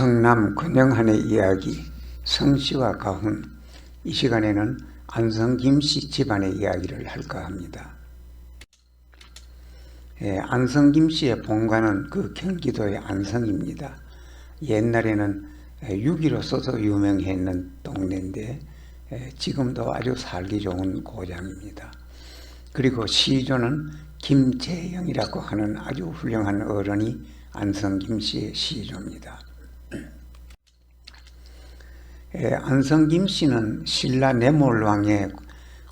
청남 근영한의 이야기 성씨와 가훈 이 시간에는 안성 김씨 집안의 이야기를 할까 합니다. 예, 안성 김씨의 본관은 그 경기도의 안성입니다. 옛날에는 6.15써서 유명했는 동네인데 예, 지금도 아주 살기 좋은 고장입니다. 그리고 시조는 김재영이라고 하는 아주 훌륭한 어른이 안성 김씨의 시조입니다. 예, 안성 김 씨는 신라 내몰왕의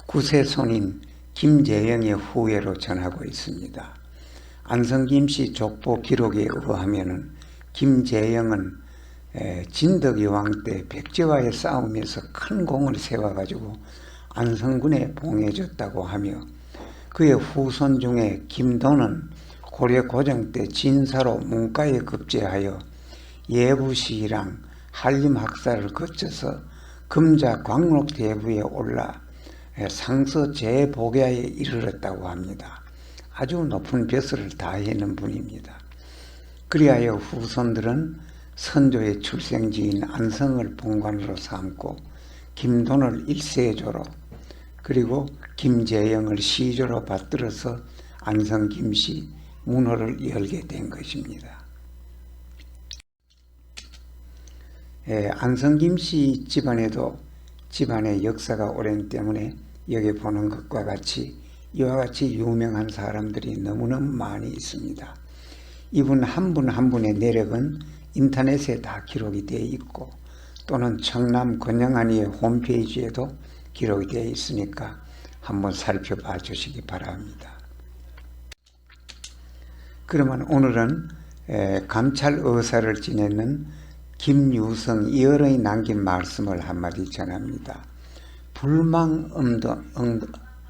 구세손인 김재영의 후예로 전하고 있습니다. 안성 김 씨 족보 기록에 의하면은 김재영은 에, 진덕이 왕 때 백제와의 싸움에서 큰 공을 세워가지고 안성군에 봉해줬다고 하며 그의 후손 중에 김도는 고려 고정 때 진사로 문가에 급제하여 예부시랑 한림 학사를 거쳐서 금자 광록 대부에 올라 상서 제복야에 이르렀다고 합니다. 아주 높은 벼슬을 다했는 분입니다. 그리하여 후손들은 선조의 출생지인 안성을 본관으로 삼고 김돈을 일세조로 그리고 김재영을 시조로 받들어서 안성 김씨 문호를 열게 된 것입니다. 예, 안성 김 씨 집안에도 집안의 역사가 오랜 때문에 여기 보는 것과 같이 이와 같이 유명한 사람들이 너무너무 많이 있습니다. 이분 한분한 분의 내력은 인터넷에 다 기록이 되어 있고 또는 청남 건영안의 홈페이지에도 기록이 되어 있으니까 한번 살펴봐 주시기 바랍니다. 그러면 오늘은 감찰 의사를 지내는 김유성 이어른이 남긴 말씀을 한마디 전합니다. 불망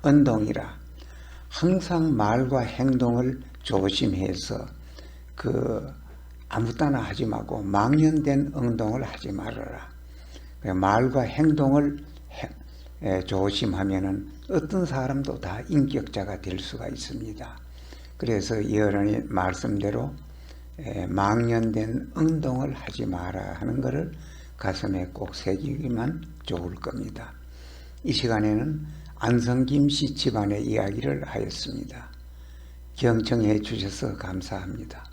운동이라 항상 말과 행동을 조심해서 그 아무 따나 하지 말고 망연된 운동을 하지 말아라. 말과 행동을 해, 조심하면은 어떤 사람도 다 인격자가 될 수가 있습니다. 그래서 이어른이 말씀대로 에, 망연된 운동을 하지 마라 하는 것을 가슴에 꼭 새기기만 좋을 겁니다. 이 시간에는 안성김 씨 집안의 이야기를 하였습니다. 경청해 주셔서 감사합니다.